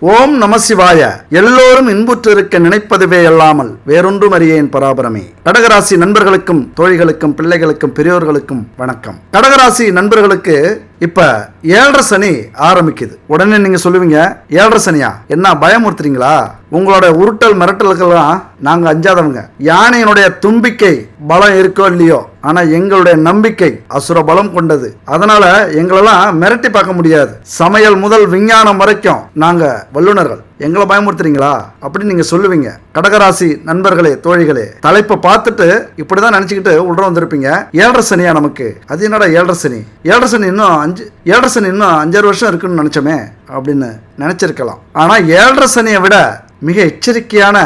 ஓம் நமசிவாய எல்லோரும் இன்புற்றிருக்க நினைப்பதுவே அல்லாமல் வேறொன்றும் அறியேன் பராபரமே. கடகராசி நண்பர்களுக்கும் தோழிகளுக்கும் பிள்ளைகளுக்கும் பெரியோர்களுக்கும் வணக்கம். கடகராசி நண்பர்களுக்கு இப்ப ஏழரை சனி ஆரம்பிக்குது. உடனே நீங்க சொல்லுவீங்க ஏழரை சனியா? என்ன பயமுறுத்துறீங்களா? உங்களோட உருட்டல் மிரட்டலுக்கெல்லாம் நாங்கள் அஞ்சாதவங்க. யானையினுடைய தும்பிக்கை பலம் இருக்கோ இல்லையோ ஆனால் எங்களுடைய நம்பிக்கை அசுர பலம் கொண்டது. அதனால எங்களெல்லாம் மிரட்டி பார்க்க முடியாது. சமையல் முதல் விஞ்ஞானம் வரைக்கும் நாங்கள் வல்லுனர்கள் எங்களை பயமுறுத்துறீங்களா? அப்படின்னு நீங்கள் சொல்லுவீங்க. கடகராசி நண்பர்களே தோழிகளே தலைப்பை பார்த்துட்டு இப்படிதான் நினைச்சுக்கிட்டு உள்ள வந்திருப்பீங்க. ஏழரை சனியா நமக்கு? அது என்னடா ஏழரை சனி? ஏழரை சனி இன்னும் அஞ்சு ஏழரை சனி இன்னும் அஞ்சாறு வருஷம் இருக்குன்னு நினச்சோமே அப்படின்னு நினச்சிருக்கலாம். ஆனால் ஏழரை சனியை விட மிக எச்சரிக்கையான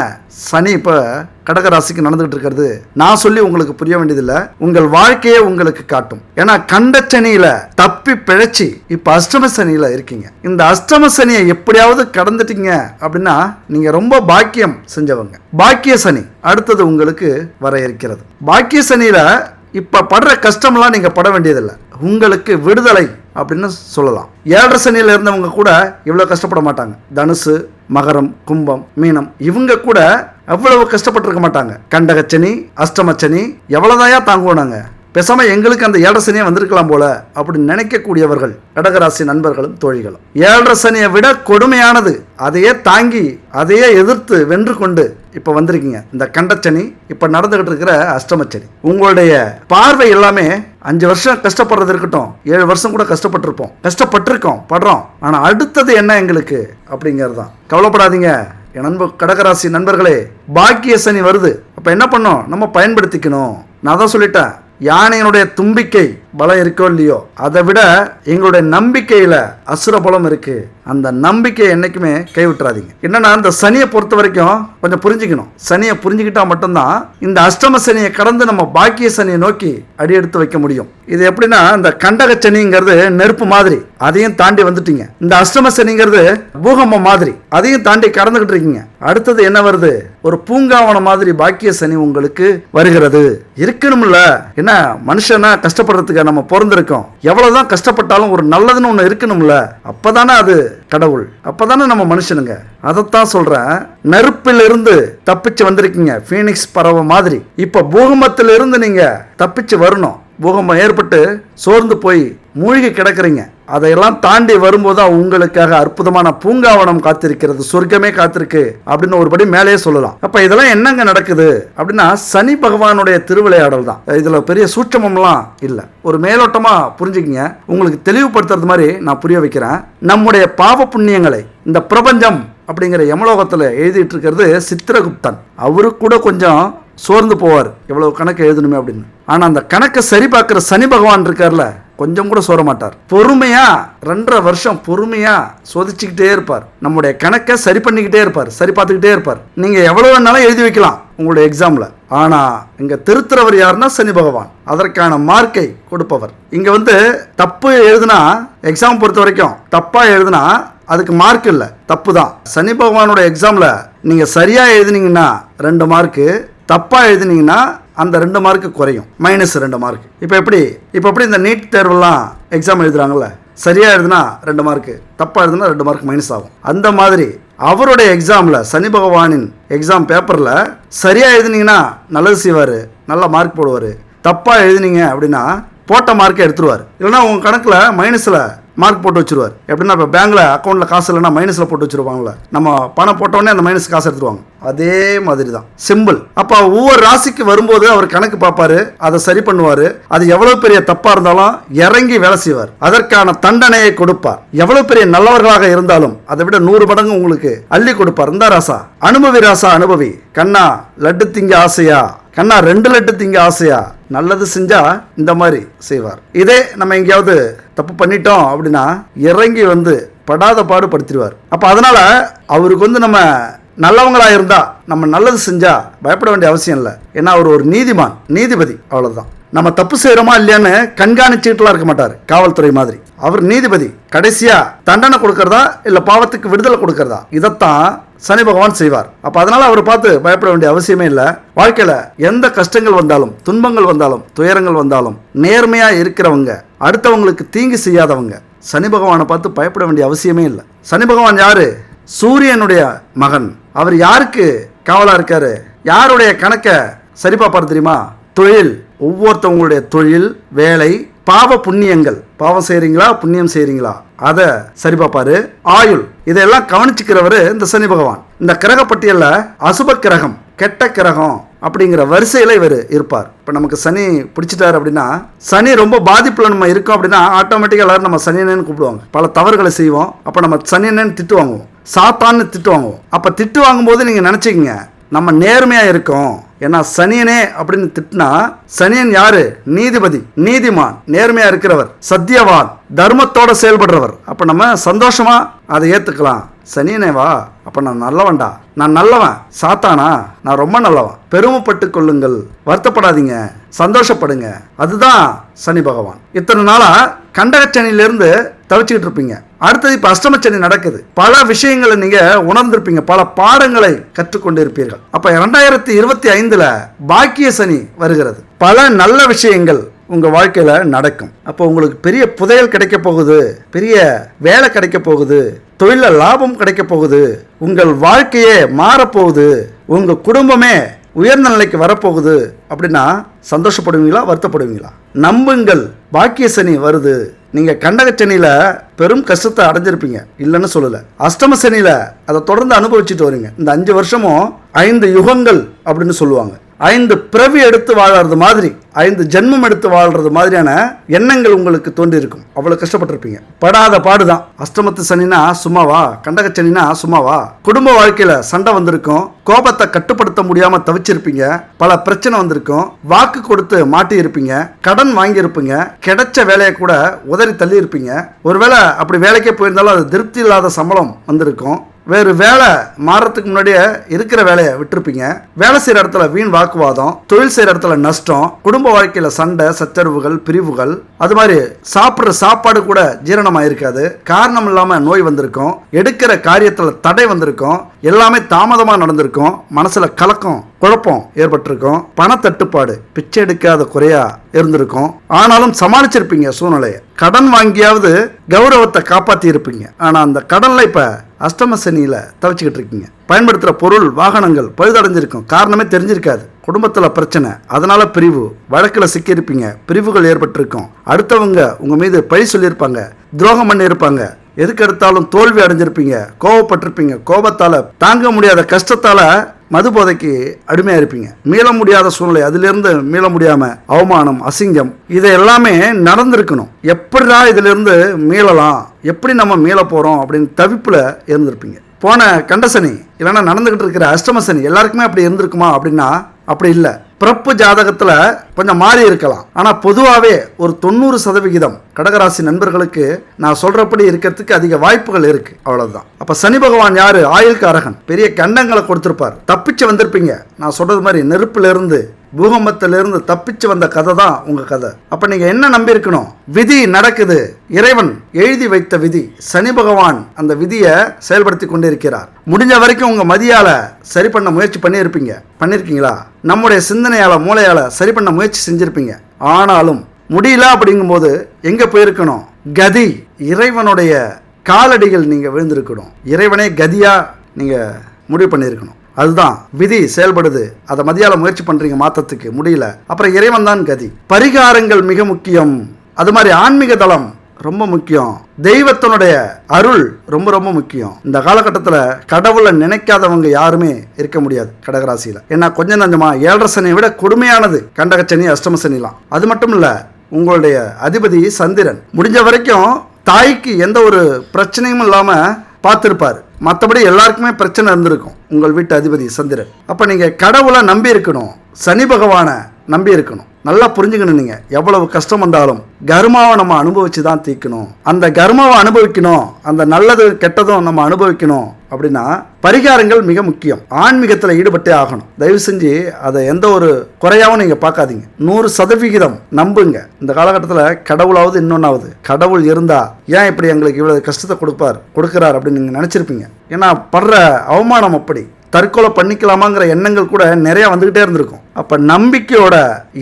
சனி இப்போ கடகராசிக்கு நடந்துகிட்டு இருக்கிறது. நான் சொல்லி உங்களுக்கு புரிய வேண்டியதில்லை. உங்கள் வாழ்க்கையே உங்களுக்கு காட்டும். ஏன்னா கண்ட சனியில தப்பி பிழைச்சி இப்போ அஷ்டம சனியில இருக்கீங்க. இந்த அஷ்டம சனியை எப்படியாவது கடந்துட்டீங்க அப்படின்னா நீங்க ரொம்ப பாக்கியம் செஞ்சவங்க. பாக்கிய சனி அடுத்தது உங்களுக்கு வர இருக்கிறது. பாக்கிய சனியில இப்போ படுற கஷ்டம்லாம் நீங்கள் பட வேண்டியதில்லை. உங்களுக்கு விடுதலை அப்படின்னு சொல்லலாம். ஏழரை சனியில் இருந்தவங்க கூட இவ்வளோ கஷ்டப்பட மாட்டாங்க. தனுசு மகரம் கும்பம் மீனம் இவங்க கூட அவ்வளவு கஷ்டப்பட்டிருக்க மாட்டாங்க. கண்டகச்சனி அஷ்டமச்சனி எவ்வளோதாயா தாங்குவோம் நாங்கள் பேசாமல் எங்களுக்கு அந்த ஏழரை சனியை வந்திருக்கலாம் போல அப்படின்னு நினைக்கக்கூடியவர்கள் கடகராசி நண்பர்களும் தோழிகளும். ஏழரை சனியை விட கொடுமையானது அதையே தாங்கி அதையே எதிர்த்து வென்று கொண்டு இப்போ வந்திருக்கீங்க. இந்த கண்டச்சனி இப்போ நடந்துகிட்டு இருக்கிற அஷ்டமச்சனி. உங்களுடைய பார்வை எல்லாமே அஞ்சு வருஷம் கஷ்டப்படுறது இருக்கட்டும் ஏழு வருஷம் கூட கஷ்டப்பட்டிருப்போம். கஷ்டப்பட்டிருக்கோம் படுறோம். ஆனால் அடுத்தது என்ன எங்களுக்கு? அப்படிங்கிறது தான் கவலைப்படாதீங்க. என் நண்ப கடகராசி நண்பர்களே பாக்கிய சனி வருது. அப்போ என்ன பண்ணோம் நம்ம பயன்படுத்திக்கணும். நான் தான் சொல்லிட்டேன். யானையினுடைய தும்பிக்கை பலம் இருக்கோ இல்லையோ அதை விட எங்களுடைய நம்பிக்கையில் அசுர பலம் இருக்கு. அந்த நம்பிக்கையை என்றைக்குமே கைவிட்டுறாதீங்க. என்னன்னா இந்த சனியை பொறுத்த வரைக்கும் கொஞ்சம் புரிஞ்சுக்கணும். சனியை புரிஞ்சுக்கிட்டா மட்டும்தான் இந்த அஷ்டம சனியை கடந்து நம்ம பாக்கிய சனியை நோக்கி அடியெடுத்து வைக்க முடியும். இது எப்படின்னா இந்த கண்டக சனிங்கிறது நெருப்பு மாதிரி. அதையும் தாண்டி வந்துட்டீங்க. இந்த அஷ்டம சனிங்கிறது பூகம்பம் மாதிரி. அதையும் தாண்டி கடந்துகிட்டு இருக்கீங்க. அடுத்தது என்ன வருது? ஒரு பூங்காவனம் மாதிரி பாக்கிய சனி உங்களுக்கு வருகிறது. இருக்கணும்ல. என்ன? மனுஷனா கஷ்டப்படுறதுக்கு நம்ம பிறந்திருக்கோம். எவ்வளோதான் கஷ்டப்பட்டாலும் ஒரு நல்லதுன்னு ஒன்று இருக்கணும்ல. அப்பதானே அது கடவுள். அப்பதானே நம்ம மனுஷனுங்க. அதைத்தான் சொல்கிறேன் நெருப்பிலிருந்து தப்பிச்சு வந்திருக்கீங்க. ஃபீனிக்ஸ் பறவை மாதிரி. இப்போ பூகம்பத்திலிருந்து நீங்கள் தப்பிச்சு வரணும். பூகம்பம் ஏற்பட்டு சோர்ந்து போய் மூழ்கி கிடக்குறீங்க. அதையெல்லாம் தாண்டி வரும்போது உங்களுக்காக அற்புதமான பூங்காவனம் காத்திருக்கிறது சொர்க்கமே காத்திருக்கு அப்படின்னு ஒருபடி மேலேயே சொல்லலாம். அப்ப இதெல்லாம் என்னங்க நடக்குது அப்படின்னா சனி பகவானுடைய திருவிளையாடல் தான். இதுல பெரிய சூட்சமம்லாம் இல்லை. ஒரு மேலோட்டமா புரிஞ்சுக்கிங்க. உங்களுக்கு தெளிவுபடுத்துறது மாதிரி நான் புரிய வைக்கிறேன். நம்முடைய பாவ புண்ணியங்களை இந்த பிரபஞ்சம் அப்படிங்கிற யமலோகத்தில் எழுதிட்டு இருக்கிறது சித்திரகுப்தன். அவரு கூட கொஞ்சம் சோர்ந்து போவார். எவ்வளோ கணக்கு எழுதணுமே அப்படின்னு. ஆனால் அந்த கணக்கை சரி பார்க்குற சனி பகவான் இருக்கார்ல கொஞ்சம் கூட சோர மாட்டார். பொறுமையா ரெண்டரை வருஷம் பொறுமையா சோதிச்சுக்கிட்டே இருப்பார். நம்முடைய கணக்கை சரி பண்ணிக்கிட்டே இருப்பார் சரி பார்த்துக்கிட்டே இருப்பார். நீங்க எவ்வளவு வேணாலும் எழுதி வைக்கலாம் உங்களுடைய எக்ஸாம்ல ஆனா இங்க திருத்துறவர் யாருன்னா சனி பகவான். அதற்கான மார்க்கை கொடுப்பவர். இங்க வந்து தப்பு எழுதுனா எக்ஸாம் பொறுத்த வரைக்கும் தப்பா எழுதுனா அதுக்கு மார்க் இல்லை. தப்பு தான். சனி பகவானோட எக்ஸாமில் நீங்கள் சரியாக எழுதுனீங்கன்னா ரெண்டு மார்க்கு தப்பாக எழுதினீங்கன்னா அந்த ரெண்டு மார்க்கு குறையும். மைனஸ் ரெண்டு மார்க் இப்போ எப்படி? இப்போ எப்படி இந்த நீட் தேர்வெல்லாம் எக்ஸாம் எழுதுறாங்கல்ல? சரியாக எழுதுனா ரெண்டு மார்க்கு தப்பாக எழுதுனா ரெண்டு மார்க் மைனஸ் ஆகும். அந்த மாதிரி அவருடைய எக்ஸாமில் சனி பகவானின் எக்ஸாம் பேப்பரில் சரியாக எழுதினீங்கன்னா நல்லது செய்வார். நல்ல மார்க் போடுவார். தப்பாக எழுதினீங்க அப்படின்னா போட்ட மார்க்கை எடுத்துருவார். இல்லைன்னா உங்கள் கணக்கில் மைனஸில் மார்க் போட்டு வச்சிருவார். எப்படின்னா இப்போ பேங்கில் அக்கௌண்ட்டில் காசு இல்லைன்னா மைனஸில் போட்டு வச்சிருப்பாங்கல்ல. நம்ம பணம் போட்டோடனே அந்த மைனஸ் காசு எடுத்துருவாங்க. அதே மாதிரி தான் சிம்பிள் அப்போ ஒவ்வொரு ராசிக்கு வரும்போது அவர் கணக்கு பார்ப்பாரு அதை சரி பண்ணுவார். அது எவ்வளோ பெரிய தப்பாக இருந்தாலும் இறங்கி வேலை செய்வார். அதற்கான தண்டனையை கொடுப்பார். எவ்வளோ பெரிய நல்லவர்களாக இருந்தாலும் அதை விட நூறு மடங்கு உங்களுக்கு அள்ளி கொடுப்பார். இந்த ராசா அனுபவி ராசா அனுபவி. கண்ணா லட்டு திங்க ஆசையா? கண்ணா ரெண்டு லட்டு திங்க ஆசையா? நல்லது செஞ்சா இந்த மாதிரி செய்வார். இதே நம்ம எங்கேயாவது தப்பு பண்ணிட்டோம் அப்படின்னா இறங்கி வந்து படாத பாடு படுத்திடுவார் அப்போ அதனால் அவருக்கு வந்து நம்ம நல்லவங்களாக இருந்தால் நம்ம நல்லது செஞ்சால் பயப்பட வேண்டிய அவசியம் இல்லை. ஏன்னா அவர் ஒரு நீதிமான் நீதிபதி அவ்வளோதான் நம்ம தப்பு செய்யறோமா இல்லையான்னு கண்காணிச்சுக்கிட்டுலாம் இருக்க மாட்டார் காவல்துறை மாதிரி. அவர் நீதிபதி கடைசியா தண்டனை கொடுக்கறதா இல்ல பாவத்துக்கு விடுதலை கொடுக்கறதா? இதைத்தான் சனி பகவான் செய்வார். அப்ப அதனால அவர் பார்த்து பயப்பட வேண்டிய அவசியமே இல்லை. வாழ்க்கையில எந்த கஷ்டங்கள் வந்தாலும் துன்பங்கள் வந்தாலும் துயரங்கள் வந்தாலும் நேர்மையா இருக்கிறவங்க அடுத்தவங்களுக்கு தீங்கு செய்யாதவங்க சனி பகவானை பார்த்து பயப்பட வேண்டிய அவசியமே இல்லை. சனி பகவான் யாரு? சூரியனுடைய மகன். அவர் யாருக்கு காவலா இருக்காரு? யாருடைய கணக்கை சரி பார்ப்பாரு தெரியுமா? தொழில். ஒவ்வொருத்தவங்களுடைய தொழில் வேலை பாவ புண்ணியங்கள். பாவம் செய்கிறீங்களா புண்ணியம் செய்கிறீங்களா அதை சரி பார்ப்பாரு. ஆயுள். இதெல்லாம் கவனிச்சுக்கிறவர் இந்த சனி பகவான். இந்த கிரக பட்டியல்ல அசுப கிரகம் கெட்ட கிரகம் அப்படிங்கிற வரிசையில் இவர் இருப்பார். இப்போ நமக்கு சனி பிடிச்சிட்டார் அப்படின்னா சனி ரொம்ப பாதிப்பில் நம்ம இருக்கோம் அப்படின்னா ஆட்டோமேட்டிக்காக எல்லாரும் நம்ம சனியனேன்னு கூப்பிடுவாங்க. பல தவறுகளை செய்வோம். அப்போ நம்ம சனியனேன்னு திட்டு வாங்குவோம். சாத்தான்னு திட்டு வாங்குவோம். அப்போ திட்டு வாங்கும்போது நீங்கள் நினச்சிக்கிங்க நம்ம நேர்மையாக இருக்கோம். ஏன்னா சனியனே அப்படின்னு திட்டினா சனியன் யாரு? நீதிபதி நீதிமான் நேர்மையா இருக்கிறவர் சத்தியவான் தர்மத்தோட செயல்படுறவர். அப்ப நம்ம சந்தோஷமா அதை ஏத்துக்கலாம். சனியனே வா அப்ப நான் நல்லவன்டா. நான் நல்லவன். சாத்தானா? நான் ரொம்ப நல்லவன். பெருமைப்பட்டு கொள்ளுங்கள். வருத்தப்படாதீங்க. சந்தோஷப்படுங்க. அதுதான் சனி பகவான். இத்தனை நாளா கண்டகச்சனிலிருந்து தவிச்சுக்கிட்டு இருப்பீங்க. அடுத்தது இப்போ அஷ்டமச்சனி நடக்குது. பல விஷயங்களை நீங்க உணர்ந்திருப்பீங்க. பல பாடங்களை கற்றுக்கொண்டு இருப்பீர்கள் அப்ப இரண்டாயிரத்தி இருபத்தி ஐந்துல பாக்கிய சனி வருகிறது. பல நல்ல விஷயங்கள் உங்க வாழ்க்கையில நடக்கும். அப்போ உங்களுக்கு பெரிய புதையல் கிடைக்க போகுது பெரிய வேலை கிடைக்க போகுது தொழில லாபம் கிடைக்க போகுது உங்கள் வாழ்க்கையே மாறப்போகுது உங்க குடும்பமே உயர்ந்த நிலைக்கு வரப்போகுது அப்படின்னா சந்தோஷப்படுவீங்களா வருத்தப்படுவீங்களா? நம்புங்கள். பாக்கிய சனி வருது. நீங்க கண்டக சனியில பெரும் கஷ்டத்தை அடைஞ்சிருப்பீங்க. இல்லைன்னு சொல்லல. அஷ்டம சனியில அதை தொடர்ந்து அனுபவிச்சுட்டு வரீங்க. இந்த அஞ்சு வருஷமும் ஐந்து யுகங்கள் அப்படின்னு சொல்லுவாங்க. ஐந்து பிறவி எடுத்து வாழறது மாதிரி ஐந்து ஜென்மம் எடுத்து வாழ்றது மாதிரியான எண்ணங்கள் உங்களுக்கு தோன்றியிருக்கும். அவ்வளோ அவ்வளவு கஷ்டப்பட்டிருப்பீங்க. படாத பாடுதான். அஷ்டமத்து சனினா சும்மாவா? கண்டக சனினா சும்மாவா? குடும்ப வாழ்க்கையில சண்டை வந்திருக்கும். கோபத்தை கட்டுப்படுத்த முடியாம தவிச்சிருப்பீங்க. பல பிரச்சனை வந்திருக்கும். வாக்கு கொடுத்து மாட்டி இருப்பீங்க கடன் வாங்கியிருப்பீங்க. கிடைச்ச வேலையை கூட உதறி தள்ளி இருப்பீங்க ஒருவேளை அப்படி வேலைக்கே போயிருந்தாலும் அது திருப்தி இல்லாத சம்பளம் வந்திருக்கும். வேறு வேலை மாறத்துக்கு முன்னாடியே இருக்கிற வேலையை விட்டுருப்பீங்க. வேலை செய்கிற இடத்துல வீண் வாக்குவாதம் தொழில் செய்கிற இடத்துல நஷ்டம் குடும்ப வாழ்க்கையில் சண்டை சச்சரவுகள் பிரிவுகள் அது மாதிரி சாப்பிட்ற சாப்பாடு கூட ஜீரணமாக இருக்காது. காரணம் இல்லாமல் நோய் வந்திருக்கும். எடுக்கிற காரியத்தில் தடை வந்திருக்கும். எல்லாமே தாமதமாக நடந்திருக்கும். மனசில் கலக்கம் குழப்பம் ஏற்பட்டிருக்கும். பணத்தட்டுப்பாடு பிச்சை எடுக்காத குறையா இருந்திருக்கும். ஆனாலும் சமாளிச்சிருப்பீங்க சூழ்நிலையை. கடன் வாங்கியாவது கௌரவத்தை காப்பாற்றி இருப்பீங்க ஆனால் அந்த கடனில் இப்போ அஷ்டம சனியில் தவிச்சுக்கிட்டு இருக்கீங்க. பயன்படுத்துகிற பொருள் வாகனங்கள் பழுதடைஞ்சிருக்கும். காரணமே தெரிஞ்சிருக்காது. குடும்பத்தில் பிரச்சனை. அதனால பிரிவு. வழக்கில் சிக்கியிருப்பீங்க. பிரிவுகள் ஏற்பட்டிருக்கும். அடுத்தவங்க உங்கள் மீது பழி சொல்லியிருப்பாங்க. துரோகம் பண்ணியிருப்பாங்க. எதுக்கு எடுத்தாலும் தோல்வி அடைஞ்சிருப்பீங்க. கோவப்பட்டிருப்பீங்க. கோபத்தால் தாங்க முடியாத கஷ்டத்தால் மது போதைக்கு அடிமையாக இருப்பீங்க. மீள முடியாத சூழ்நிலை அதிலிருந்து மீள முடியாமல் அவமானம் அசிங்கம் இதை எல்லாமே நடந்திருக்கணும். எப்படிடா இதிலிருந்து மீளலாம்? எப்படி நம்ம மீள போகிறோம் அப்படின்னு தவிப்பில் இருந்திருப்பீங்க. போன கண்டசனி இல்லைன்னா நடந்துக்கிட்டு இருக்கிற அஷ்டமசனி எல்லாருக்குமே அப்படி இருந்திருக்குமா அப்படின்னா அப்படி இல்லை. பிறப்பு ஜாதகத்தில் கொஞ்சம் மாறி இருக்கலாம். ஆனால் பொதுவாகவே ஒரு தொண்ணூறு சதவிகிதம் கடகராசி நண்பர்களுக்கு நான் சொல்கிறபடி இருக்கிறதுக்கு அதிக வாய்ப்புகள் இருக்குது அவ்வளோதான் அப்போ சனி பகவான் யாரு? ஆயுள்காரகன். பெரிய கண்டங்களை கொடுத்துருப்பார். தப்பிச்சு வந்திருப்பீங்க. நான் சொல்கிறது மாதிரி நெருப்பிலிருந்து பூகம்பத்திலிருந்து தப்பிச்சு வந்த கதை தான் உங்கள் கதை. அப்போ நீங்கள் என்ன நம்பியிருக்கணும்? விதி நடக்குது. இறைவன் எழுதி வைத்த விதி. சனி பகவான் அந்த விதியை செயல்படுத்தி கொண்டிருக்கிறார். முடிஞ்ச வரைக்கும் உங்கள் மதியால் சரி பண்ண முயற்சி பண்ணியிருப்பீங்க. பண்ணியிருக்கீங்களா? நம்முடைய சிந்தனையால் மூளையால் சரி பண்ண முயற்சி செஞ்சுருப்பீங்க. ஆனாலும் முடியல அப்படிங்கும்போது எங்கே போயிருக்கணும்? கதி. இறைவனுடைய காலடிகள் நீங்கள் விழுந்திருக்கணும். இறைவனே கதியாக நீங்கள் முடிவு பண்ணியிருக்கணும். அதுதான் விதி செயல்படுது. அதை மதியால முயற்சி பண்றீங்க மாத்தத்துக்கு. முடியல. அப்புறம் இறைவன் தான் கதி. பரிகாரங்கள் மிக முக்கியம். அது மாதிரி ஆன்மீக தளம் ரொம்ப முக்கியம். தெய்வத்தினுடைய அருள் ரொம்ப ரொம்ப முக்கியம். இந்த காலகட்டத்தில் கடவுளை நினைக்காதவங்க யாருமே இருக்க முடியாது கடகராசியில். ஏன்னா கொஞ்சம் கொஞ்சமாக ஏழரை சனியை விட கொடுமையானது கண்டகச்சனி அஷ்டம சனிலாம். அது மட்டும் இல்லை உங்களுடைய அதிபதி சந்திரன். முடிஞ்ச வரைக்கும் தாய்க்கு எந்த ஒரு பிரச்சனையும் இல்லாமல் பார்த்துருப்பார். மற்றபடி எல்லாருக்குமே பிரச்சனை இருந்திருக்கும். உங்கள் வீட்டு அதிபதி சந்திரன். அப்போ நீங்கள் கடவுளை நம்பி இருக்கணும். சனி பகவானை நம்பி இருக்கணும். நல்லா புரிஞ்சுக்கணும் நீங்கள் எவ்வளவு கஷ்டம் வந்தாலும் கர்மாவை நம்ம அனுபவித்து தான் தீர்க்கணும். அந்த கர்மாவை அனுபவிக்கணும் அந்த நல்லது கெட்டதும் நம்ம அனுபவிக்கணும் அப்படின்னா பரிகாரங்கள் மிக முக்கியம். ஆன்மீகத்தில் ஈடுபட்டே ஆகணும். தயவு செஞ்சு அதை எந்த ஒரு குறையாவும் நீங்கள் பார்க்காதீங்க. நூறு சதவிகிதம் நம்புங்க. இந்த காலகட்டத்தில் கடவுளாவது இன்னொன்னாவது. கடவுள் இருந்தா ஏன் இப்படி எங்களுக்கு இவ்வளவு கஷ்டத்தை கொடுப்பார் கொடுக்குறார் அப்படின்னு நீங்கள் நினச்சிருப்பீங்க. ஏன்னா படுற அவமானம் அப்படி. தற்கொலை பண்ணிக்கலாமாங்கிற எண்ணங்கள் கூட நிறையா வந்துக்கிட்டே இருந்திருக்கும். அப்போ நம்பிக்கையோட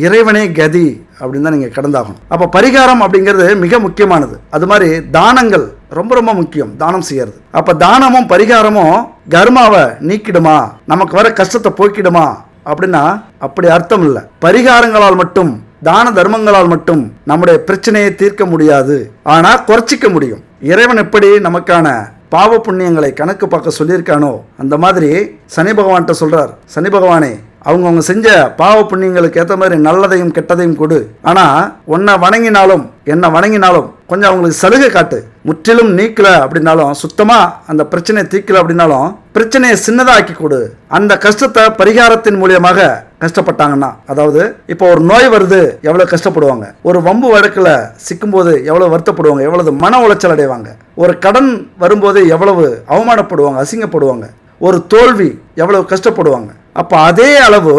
இறைவனே கதி அப்படின்னு தான் நீங்கள் கடந்தாகணும். அப்போ பரிகாரம் அப்படிங்கிறது மிக முக்கியமானது. அது மாதிரி தானங்கள் ரொம்ப ரொம்ப முக்கியம். தானம் செய்யறது. அப்போ தானமும் பரிகாரமும் கர்மாவை நீக்கிடுமா? நமக்கு வர கஷ்டத்தை போக்கிடுமா? அப்படின்னா அப்படி அர்த்தம் இல்லை. பரிகாரங்களால் மட்டும் தான தர்மங்களால் மட்டும் நம்முடைய பிரச்சனையை தீர்க்க முடியாது. ஆனால் குறைச்சிக்க முடியும். இறைவன் எப்படி நமக்கான பாவ புண்ணியங்களை கணக்கு பார்க்க சொல்லியிருக்கானோ? அந்த மாதிரி சனி பகவான்கிட்ட சொல்கிறார் சனி பகவானே அவங்கவுங்க செஞ்ச பாவ புண்ணியங்களுக்கு ஏற்ற மாதிரி நல்லதையும் கெட்டதையும் கொடு. ஆனால் உன்னை வணங்கினாலும் என்னை வணங்கினாலும் கொஞ்சம் அவங்களுக்கு சலுகை காட்டு. முற்றிலும் நீக்கல அப்படின்னாலும் சுத்தமாக அந்த பிரச்சனையை தீர்க்கல அப்படின்னாலும் பிரச்சனையை சின்னதாக்கி கொடு. அந்த கஷ்டத்தை பரிகாரத்தின் மூலியமாக கஷ்டப்பட்டாங்கன்னா அதாவது இப்போ ஒரு நோய் வருது எவ்வளோ கஷ்டப்படுவாங்க? ஒரு வம்பு வழக்கில் சிக்கும்போது எவ்வளோ வருத்தப்படுவாங்க? எவ்வளவு மன உளைச்சல் அடைவாங்க? ஒரு கடன் வரும்போது எவ்வளவு அவமானப்படுவாங்க? அசிங்கப்படுவாங்க? ஒரு தோல்வி எவ்வளவு கஷ்டப்படுவாங்க? அப்போ அதே அளவு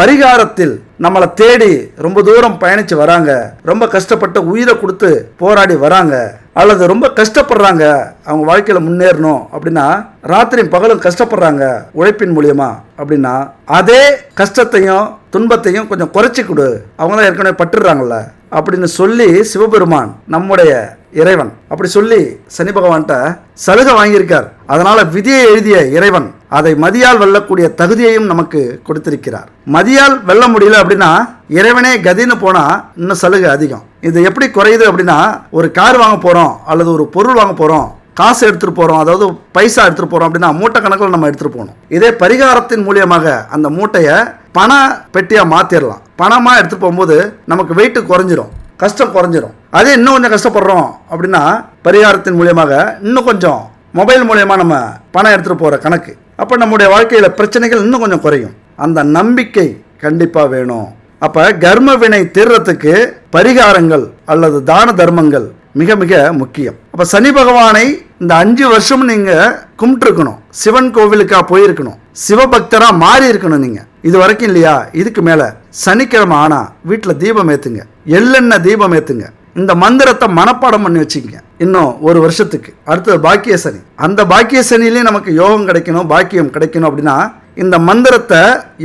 பரிகாரத்தில் நம்மளை தேடி ரொம்ப தூரம் பயணித்து வராங்க. ரொம்ப கஷ்டப்பட்டு உயிரை கொடுத்து போராடி வராங்க. அல்லது ரொம்ப கஷ்டப்படுறாங்க. அவங்க வாழ்க்கையில் முன்னேறணும் அப்படின்னா ராத்திரியும் பகலும் கஷ்டப்படுறாங்க. உழைப்பின் மூலியமா அப்படின்னா அதே கஷ்டத்தையும் துன்பத்தையும் கொஞ்சம் குறைச்சி கொடு. அவங்க தான் ஏற்கனவே பட்டுடுறாங்கல்ல. அப்படின்னு சொல்லி சிவபெருமான் நம்முடைய இறைவன். அப்படி சொல்லி சனி பகவான்கிட்ட சலுகை வாங்கியிருக்கார். அதனால விதியை எழுதிய இறைவன். அதை மதியால் வெல்லக்கூடிய தகுதியையும் நமக்கு கொடுத்திருக்கிறார். மதியால் வெல்ல முடியல அப்படின்னா இறைவனே கதின்னு போனா இன்னும் சலுகை அதிகம். இது எப்படி குறையுது அப்படின்னா ஒரு கார் வாங்க போறோம் அல்லது ஒரு பொருள் வாங்க போறோம் காசு எடுத்துகிட்டு போகிறோம் அதாவது பைசா எடுத்துகிட்டு போகிறோம் அப்படின்னா மூட்டை கணக்கில் நம்ம எடுத்துகிட்டு போகணும். இதே பரிகாரத்தின் மூலியமாக அந்த மூட்டையை பண பெட்டியாக மாற்றிடலாம் பணமாக எடுத்துகிட்டு போகும்போது நமக்கு வெயிட்டு குறைஞ்சிரும் கஷ்டம் குறைஞ்சிரும். அதே இன்னும் கொஞ்சம் கஷ்டப்படுறோம் அப்படின்னா பரிகாரத்தின் மூலியமாக இன்னும் கொஞ்சம் மொபைல் மூலயமா நம்ம பணம் எடுத்துகிட்டு போகிற கணக்கு. அப்போ நம்முடைய வாழ்க்கையில் பிரச்சனைகள் இன்னும் கொஞ்சம் குறையும். அந்த நம்பிக்கை கண்டிப்பாக வேணும். அப்போ கர்ம வினை தீர்றதுக்கு பரிகாரங்கள் அல்லது தான தர்மங்கள் மிக மிக முக்கியம். அப்போ சனி பகவானை இந்த அஞ்சு வருஷம் நீங்கள் கும்பிட்டுருக்கணும். சிவன் கோவிலுக்காக போயிருக்கணும். சிவபக்தராக மாறி இருக்கணும் நீங்கள் இது வரைக்கும் இல்லையா? இதுக்கு மேலே சனிக்கிழமை ஆனால் வீட்டில் தீபம் ஏற்றுங்க எள்ளெண்ணெய் தீபம் ஏற்றுங்க இந்த மந்திரத்தை மனப்பாடம் பண்ணி வச்சுக்கங்க. இன்னும் ஒரு வருஷத்துக்கு. அடுத்தது பாக்கிய சனி அந்த பாக்கிய சனிலையும் நமக்கு யோகம் கிடைக்கணும் பாக்கியம் கிடைக்கணும் அப்படின்னா இந்த மந்திரத்தை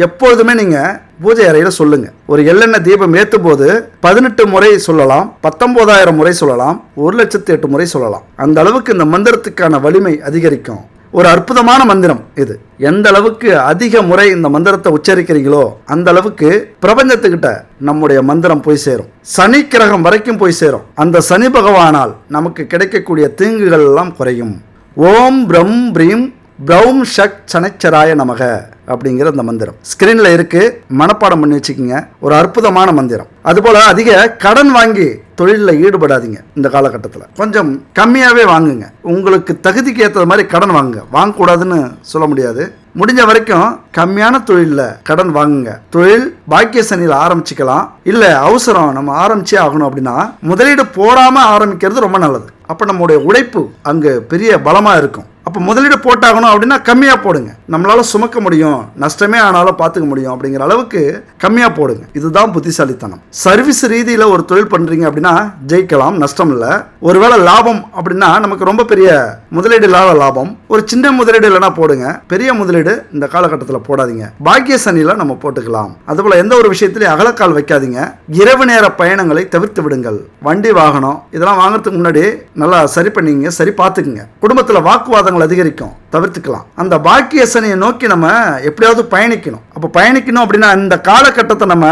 எப்பொழுதுமே நீங்கள் பூஜை அறையில் சொல்லுங்க. ஒரு எள்ளெண்ணெய் தீபம் ஏற்றும் போது பதினெட்டு முறை சொல்லலாம் பத்தொம்போதாயிரம் முறை சொல்லலாம் ஒரு லட்சத்தி எட்டு முறை சொல்லலாம். அந்த அளவுக்கு இந்த மந்திரத்துக்கான வலிமை அதிகரிக்கும். ஒரு அற்புதமான மந்திரம் இது. எந்த அளவுக்கு அதிக முறை இந்த மந்திரத்தை உச்சரிக்கிறீங்களோ அந்த அளவுக்கு பிரபஞ்சத்துக்கிட்ட நம்முடைய மந்திரம் போய் சேரும். சனி கிரகம் வரைக்கும் போய் சேரும். அந்த சனி பகவானால் நமக்கு கிடைக்கக்கூடிய தீங்குகள் எல்லாம் குறையும். ஓம் பிரம் பிரீம் பிரௌம் ஷக் சனச்சராய நமக அப்படிங்கிற அந்த மந்திரம். ஸ்கிரீன்ல இருக்கு. மனப்பாடம் பண்ணி வச்சுக்கோங்க. ஒரு அற்புதமான மந்திரம். அதுபோல அதிக கடன் வாங்கி தொழிலில் ஈடுபடாதீங்க இந்த காலகட்டத்தில். கொஞ்சம் கம்மியாகவே வாங்குங்க. உங்களுக்கு தகுதிக்கு ஏற்ற மாதிரி கடன் வாங்குங்க. வாங்கக்கூடாதுன்னு சொல்ல முடியாது. முடிஞ்ச வரைக்கும் கம்மியான தொழிலில் கடன் வாங்குங்க. தொழில் பாக்கிய சனியில் ஆரம்பிச்சுக்கலாம். இல்லை அவசரம் நம்ம ஆரம்பிச்சே ஆகணும் அப்படின்னா முதலீடு போடாமல் ஆரம்பிக்கிறது ரொம்ப நல்லது. அப்போ நம்முடைய உழைப்பு அங்கே பெரிய பலமாக இருக்கும். அப்போ முதலீடு போட்டாகணும் அப்படின்னா கம்மியாக போடுங்க. நம்மளால் சுமக்க முடியும். நஷ்டமே ஆனாலும் பார்த்துக்க முடியும் அப்படிங்கிற அளவுக்கு கம்மியாக போடுங்க. இதுதான் புத்திசாலித்தனம். சர்வீஸ் ரீதியில் ஒரு தொழில் பண்ணுறீங்க அப்படின்னா ஜெயிக்கலாம் நஷ்டம் இல்லை. ஒருவேளை லாபம் அப்படின்னா நமக்கு ரொம்ப பெரிய முதலீடு இல்லாத லாபம். ஒரு சின்ன முதலீடு இல்லைனா போடுங்க. பெரிய முதலீடு இந்த காலகட்டத்தில் போடாதீங்க. பாக்கிய சனியில் நம்ம போட்டுக்கலாம். அதுபோல் எந்த ஒரு விஷயத்திலையும் அகலக்கால் வைக்காதீங்க. இரவு நேர பயணங்களை தவிர்த்து விடுங்கள். வண்டி வாகனம் இதெல்லாம் வாங்குறதுக்கு முன்னாடி நல்லா சரி பண்ணிங்க சரி பார்த்துக்குங்க குடும்பத்தில் வாக்குவாதம் வாக்குவாதங்கள் அதிகரிக்கும். தவிர்த்துக்கலாம். அந்த பாக்கிய சனியை நோக்கி நம்ம எப்படியாவது பயணிக்கணும். அப்போ பயணிக்கணும் அப்படின்னா இந்த காலகட்டத்தை நம்ம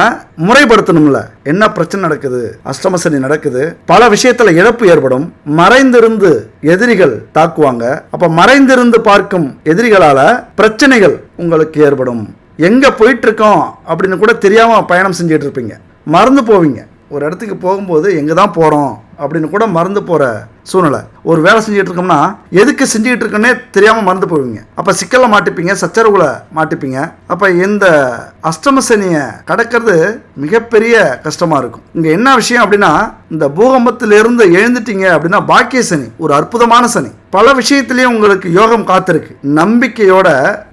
முறைப்படுத்தணும்ல. என்ன பிரச்சனை நடக்குது? அஷ்டமசனி நடக்குது. பல விஷயத்துல இழப்பு ஏற்படும். மறைந்திருந்து எதிரிகள் தாக்குவாங்க. அப்போ மறைந்திருந்து பார்க்கும் எதிரிகளால பிரச்சனைகள் உங்களுக்கு ஏற்படும். எங்கே போயிட்டுருக்கோம் அப்படின்னு கூட தெரியாமல் பயணம் செஞ்சுட்டு இருப்பீங்க. மறந்து போவீங்க. ஒரு இடத்துக்கு போகும்போது எங்கே தான் போகிறோம் அப்படின்னு கூட மறந்து போகிற சூழ்நிலை. ஒரு வேலை செஞ்சுட்டு இருக்கோம்னா எதுக்கு செஞ்சுக்கிட்டு இருக்கோன்னே தெரியாமல் மறந்து போவீங்க. அப்போ சிக்கலில் மாட்டிப்பீங்க சச்சரவுல மாட்டிப்பீங்க. அப்போ இந்த அஷ்டம சனியை கடக்கிறது மிகப்பெரிய கஷ்டமாக இருக்கும். இங்கே என்ன விஷயம் அப்படின்னா இந்த பூகம்பத்திலிருந்து எழுந்துட்டீங்க அப்படின்னா பாக்கிய சனி ஒரு அற்புதமான சனி. பல விஷயத்திலையும் உங்களுக்கு யோகம் காத்திருக்கு. நம்பிக்கையோட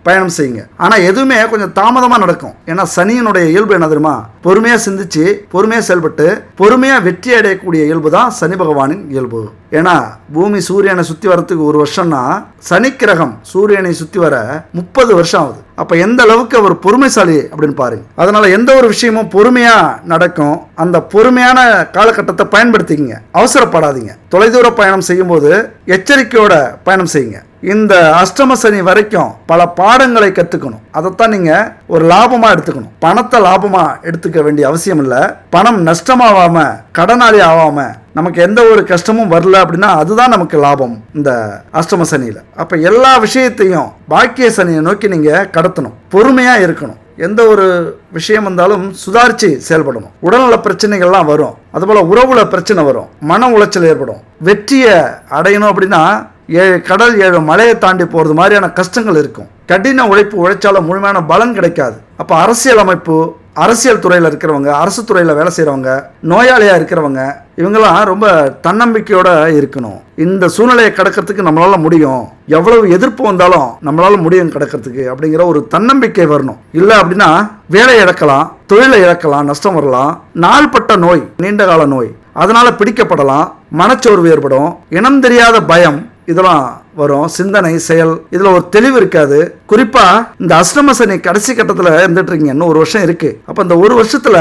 பயணம் செய்யுங்க. ஆனால் எதுவுமே கொஞ்சம் தாமதமாக நடக்கும். ஏன்னா சனியினுடைய இயல்பு என்ன தெரியுமா? பொறுமையாக சிந்திச்சு பொறுமையாக செயல்பட்டு பொறுமையாக வெற்றி அடையக்கூடிய இயல்பு தான் சனி பகவானின் இயல்பு. ஏன்னா பூமி சூரியனை சுற்றி வரத்துக்கு ஒரு வருஷம்னா சனி கிரகம் சூரியனை சுற்றி வர முப்பது வருஷம் ஆகுது. அப்போ எந்த அளவுக்கு அவர் பொறுமைசாலி அப்படின்னு பாருங்க. அதனால எந்த ஒரு விஷயமும் பொறுமையாக நடக்கும். அந்த பொறுமையான காலகட்டத்தை பயன்படுத்திக்கங்க. அவசரப்படாதீங்க. தொலைதூர பயணம் செய்யும்போது எச்சரிக்கையோட பயணம் செய்யுங்க. இந்த அஷ்டம சனி வரைக்கும் பல பாடங்களை கற்றுக்கணும் அதைத்தான் நீங்கள் ஒரு லாபமாக எடுத்துக்கணும். பணத்தை லாபமாக எடுத்துக்க வேண்டிய அவசியம் இல்லை. பணம் நஷ்டமாகாமல் கடனாளி ஆகாமல் நமக்கு எந்த ஒரு கஷ்டமும் வரல அப்படின்னா அதுதான் நமக்கு லாபம் இந்த அஷ்டம சனியில். அப்போ எல்லா விஷயத்தையும் பாக்கிய சனியை நோக்கி நீங்கள் கடத்தணும். பொறுமையாக இருக்கணும். எந்த ஒரு விஷயம் வந்தாலும் சுதாரித்து செயல்படணும். உடல்நல பிரச்சனைகள்லாம் வரும். அதுபோல் உறவுல பிரச்சனை வரும். மன உளைச்சல் ஏற்படும். வெற்றியை அடையணும் அப்படின்னா ஏழு கடல் ஏழு மலையை தாண்டி போகிறது மாதிரியான கஷ்டங்கள் இருக்கும். கடின உழைப்பு உழைச்சாலும் முழுமையான பலன் கிடைக்காது. அப்போ அரசியல் அமைப்பு அரசியல் துறையில் இருக்கிறவங்க அரசு துறையில் வேலை செய்கிறவங்க நோயாளியாக இருக்கிறவங்க இவங்கெல்லாம் ரொம்ப தன்னம்பிக்கையோட இருக்கணும். இந்த சூழ்நிலையை கடக்கிறதுக்கு நம்மளால முடியும். எவ்வளவு எதிர்ப்பு வந்தாலும் நம்மளால முடியும் கடக்கிறதுக்கு அப்படிங்கிற ஒரு தன்னம்பிக்கை வரணும். இல்லை அப்படின்னா வேலை இழக்கலாம் தொழிலை இழக்கலாம் நஷ்டம் வரலாம். நாள்பட்ட நோய் நீண்ட கால நோய். அதனால பிடிக்கப்படலாம் மனச்சோர்வு ஏற்படும் இனம் தெரியாத பயம் இதெல்லாம் வரும் சிந்தனை செயல் இதில் ஒரு தெளிவு இருக்காது. குறிப்பாக இந்த அஷ்டம சனி கடைசி கட்டத்தில் இருந்துட்டு இருக்கீங்க இன்னும் ஒரு வருஷம் இருக்கு. அப்போ இந்த ஒரு வருஷத்தில்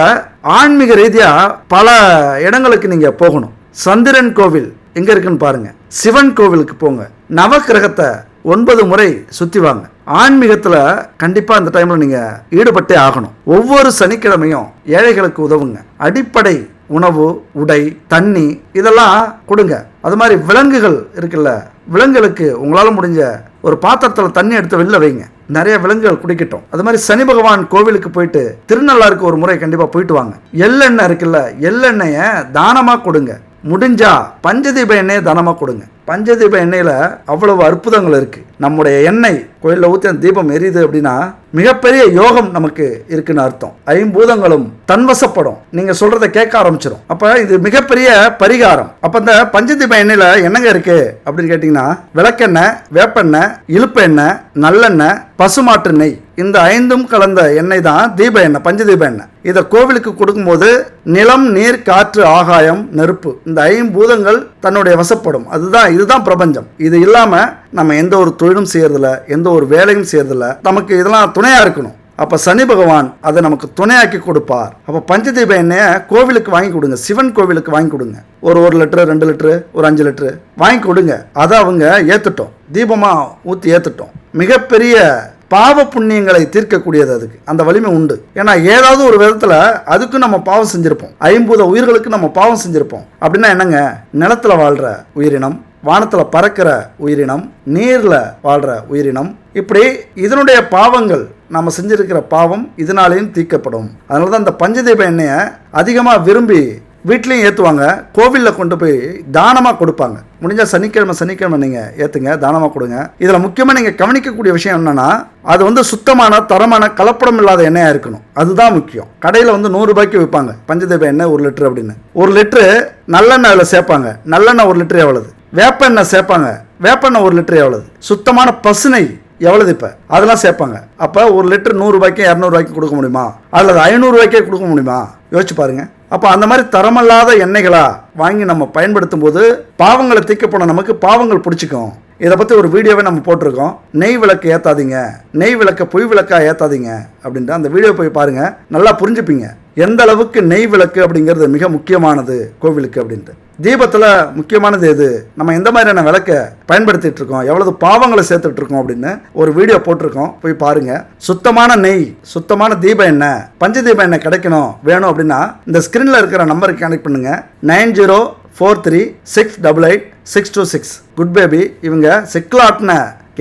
ஆன்மீக ரீதியாக பல இடங்களுக்கு நீங்கள் போகணும். சந்திரன் கோவில் எங்கே இருக்குன்னு பாருங்க. சிவன் கோவிலுக்கு போங்க. நவக்கிரகத்தை ஒன்பது முறை சுற்றி வாங்க. ஆன்மீகத்தில் கண்டிப்பாக அந்த டைமில் நீங்கள் ஈடுபட்டே ஆகணும். ஒவ்வொரு சனிக்கிழமையும் ஏழைகளுக்கு உதவுங்க. அடிப்படை உணவு உடை தண்ணி இதெல்லாம் கொடுங்க. அது மாதிரி விலங்குகள் இருக்குல்ல விலங்குகளுக்கு உங்களால் முடிஞ்ச ஒரு பாத்திரத்தில் தண்ணி எடுத்து வெளில வைங்க. நிறைய விலங்குகள் குடிக்கட்டும். அது மாதிரி சனி பகவான் கோவிலுக்கு போயிட்டு திருநள்ளாருக்கு ஒரு முறை கண்டிப்பாக போயிட்டு வாங்க. எள்ளெண்ணெய் இருக்குல்ல எள்ளெண்ணெயை தானமாக கொடுங்க. முடிஞ்சா பஞ்சதீப எண்ணெயை தானமாக கொடுங்க. பஞ்சதீப எண்ணெயில் அவ்வளவு அற்புதங்கள் இருக்குது நம்முடைய எண்ணெய் கோயிலில் ஊற்றி அந்த தீபம் எரியுது அப்படின்னா மிகப்பெரிய யோகம் நமக்கு இருக்குன்னு அர்த்தம். ஐம்பூதங்களும் தன்வசப்படும். நீங்கள் சொல்கிறத கேட்க ஆரம்பிச்சிடும் அப்போ இது மிகப்பெரிய பரிகாரம். அப்போ இந்த பஞ்சதீப எண்ணெயில் என்னங்க இருக்குது அப்படின்னு கேட்டிங்கன்னா விளக்கெண்ணெய் வேப்பெண்ணெய் இழுப்பு எண்ணெய் நல்லெண்ணெய் பசுமாட்டு நெய். இந்த ஐந்தும் கலந்த எண்ணெய் தான் தீப எண்ணெய் பஞ்சதீப எண்ணெய். இதை கோவிலுக்கு கொடுக்கும்போது நிலம் நீர் காற்று ஆகாயம் நெருப்பு. இந்த ஐம்பூதங்கள் தன்னுடைய வசப்படும். அதுதான் இதுதான் பிரபஞ்சம். இது இல்லாமல் நம்ம எந்த ஒரு தொழிலும் செய்யறதில்ல எந்த ஒரு வேலையும் செய்யறதில்ல. நமக்கு இதெல்லாம் துணையாக இருக்கணும். அப்போ சனி பகவான் அதை நமக்கு துணையாக்கி கொடுப்பார். அப்போ பஞ்சதீப எண்ணெயை கோவிலுக்கு வாங்கி கொடுங்க. சிவன் கோவிலுக்கு வாங்கி கொடுங்க. ஒரு ஒரு லிட்டரு ரெண்டு லிட்டரு ஒரு அஞ்சு லிட்டரு வாங்கி கொடுங்க. அதை அவங்க ஏற்றுட்டோம் தீபமாக ஊற்றி ஏற்றுட்டோம் மிகப்பெரிய பாவ புண்ணியங்களை தீர்க்கக்கூடியது அதுக்கு. அந்த வலிமை உண்டு. ஏன்னா ஏதாவது ஒரு விதத்தில் அதுக்கும் நம்ம பாவம் செஞ்சுருப்போம். ஐம்பூத உயிர்களுக்கு நம்ம பாவம் செஞ்சுருப்போம். அப்படின்னா என்னங்க? நிலத்துல வாழ்கிற உயிரினம் வானத்தில் பறக்கிற உயிரினம் நீரில் வாழ்கிற உயிரினம் இப்படி இதனுடைய பாவங்கள் நம்ம செஞ்சிருக்கிற பாவம் இதனாலேயும் தீர்க்கப்படும். அதனால தான் இந்த பஞ்சதீப எண்ணெயை அதிகமாக விரும்பி வீட்லேயும் ஏற்றுவாங்க கோவிலில் கொண்டு போய் தானமாக கொடுப்பாங்க. முடிஞ்சால் சனிக்கிழமை சனிக்கிழமை நீங்கள் ஏற்றுங்க தானமாக கொடுங்க. இதில் முக்கியமாக நீங்கள் கவனிக்கக்கூடிய விஷயம் என்னென்னா அது வந்து சுத்தமான தரமான கலப்படம் இல்லாத எண்ணெயாக இருக்கணும். அதுதான் முக்கியம். கடையில் வந்து நூறுரூபாய்க்கு விற்பாங்க பஞ்சதீப எண்ணெய் ஒரு லிட்டர் அப்படின்னு. ஒரு லிட்டரு நல்லெண்ணெய் அதில் சேர்ப்பாங்க. நல்லெண்ணெய் ஒரு லிட்டர் எவ்வளவு? வேப்பெண்ணெய் சேர்ப்பாங்க. வேப்பெண்ணெய் ஒரு லிட்டர் எவ்வளவு? சுத்தமான பசுனை எவ்வளவு இப்போ? அதெல்லாம் சேர்ப்பாங்க. அப்போ ஒரு லிட்டர் நூறுரூபாய்க்கு இரநூறுவாய்க்கு கொடுக்க முடியுமா? அல்லது ஐநூறுரூவாய்க்கே கொடுக்க முடியுமா? யோசிச்சு பாருங்க. அப்போ அந்த மாதிரி தரமல்லாத எண்ணெய்களா வாங்கி நம்ம பயன்படுத்தும் போது பாவங்களை தீக்க போன நமக்கு பாவங்கள் பிடிச்சிக்கும். இதை பற்றி ஒரு வீடியோவே நம்ம போட்டிருக்கோம். நெய் விளக்கு ஏற்றாதீங்க நெய் விளக்க பொய் விளக்கா ஏற்றாதீங்க அப்படின்ட்டு அந்த வீடியோ போய் பாருங்கள் நல்லா புரிஞ்சுப்பீங்க. எந்த அளவுக்கு நெய் விளக்கு அப்படிங்கிறது மிக முக்கியமானது கோவிலுக்கு அப்படின்ட்டு. தீபத்தில் முக்கியமானது எது? நம்ம எந்த மாதிரியான விளக்கை பயன்படுத்திட்டு இருக்கோம்? எவ்வளவு பாவங்களை சேர்த்துட்டு இருக்கோம் அப்படின்னு ஒரு வீடியோ போட்டிருக்கோம். போய் பாருங்க. சுத்தமான நெய் சுத்தமான தீப எண்ணெய் பஞ்ச தீப எண்ணெய் கிடைக்கணும்? வேணும் அப்படின்னா இந்த ஸ்க்ரீனில் இருக்கிற நம்பருக்கு கனெக்ட் பண்ணுங்க. Nine zero four three six double eight six two six. Good baby இவங்க செக்லாட்ன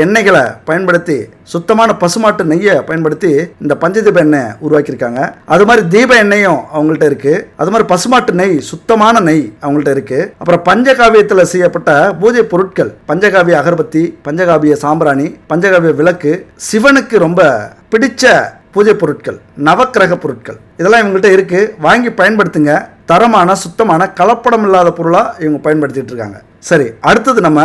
எண்ணெய்களை பயன்படுத்தி சுத்தமான பசுமாட்டு நெய்யை பயன்படுத்தி இந்த பஞ்சதீப எண்ணெய் உருவாக்கியிருக்காங்க. அது மாதிரி தீப எண்ணெயும் அவங்கள்ட்ட இருக்கு. அது மாதிரி பசுமாட்டு நெய் சுத்தமான நெய் அவங்கள்ட்ட இருக்கு. அப்புறம் பஞ்சகாவியத்தில் செய்யப்பட்ட பூஜை பொருட்கள் பஞ்சகாவிய அகர்பத்தி பஞ்சகாவிய சாம்பிராணி பஞ்சகாவிய விளக்கு சிவனுக்கு ரொம்ப பிடிச்ச பூஜை பொருட்கள் நவக்கிரக பொருட்கள். இதெல்லாம் இவங்கள்ட்ட இருக்கு. வாங்கி பயன்படுத்துங்க. தரமான சுத்தமான கலப்படம் இல்லாத பொருளாக இவங்க பயன்படுத்திட்டு இருக்காங்க. சரி அடுத்தது நம்ம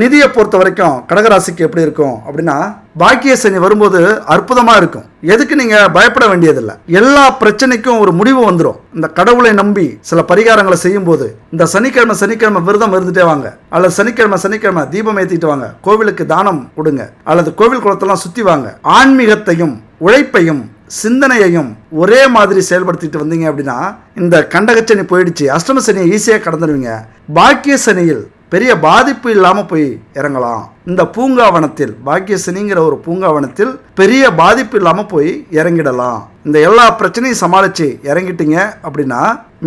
நிதியை பொறுத்த வரைக்கும் கடகராசிக்கு எப்படி இருக்கும் அப்படின்னா பாக்கிய சனி வரும்போது அற்புதமாக இருக்கும். எதுக்கு நீங்கள் பயப்பட வேண்டியதில்லை. எல்லா பிரச்சனைக்கும் ஒரு முடிவு வந்துடும் இந்த கடவுளை நம்பி சில பரிகாரங்களை செய்யும்போது இந்த சனிக்கிழமை சனிக்கிழமை விரதம் இருந்துட்டே வாங்க. அல்லது சனிக்கிழமை சனிக்கிழமை தீபம் ஏற்றிட்டு வாங்க. கோவிலுக்கு தானம் கொடுங்க. அல்லது கோவில் குளத்தெல்லாம் சுற்றி வாங்க. ஆன்மீகத்தையும் உழைப்பையும் சிந்தனையையும் ஒரே மாதிரி செயல்படுத்திட்டு வந்தீங்க அப்படின்னா இந்த கண்டகச்சனி போயிடுச்சு. அஷ்டம சனியை ஈஸியாக கடந்துடுவீங்க பாக்கிய சனியில் பெரிய பாதிப்பு இல்லாமல் போய் இறங்கலாம். இந்த பூங்காவனத்தில் பாக்கியசனிங்கிற ஒரு பூங்காவனத்தில் பெரிய பாதிப்பு இல்லாமல் போய் இறங்கிடலாம். இந்த எல்லா பிரச்சனையும் சமாளித்து இறங்கிட்டீங்க அப்படின்னா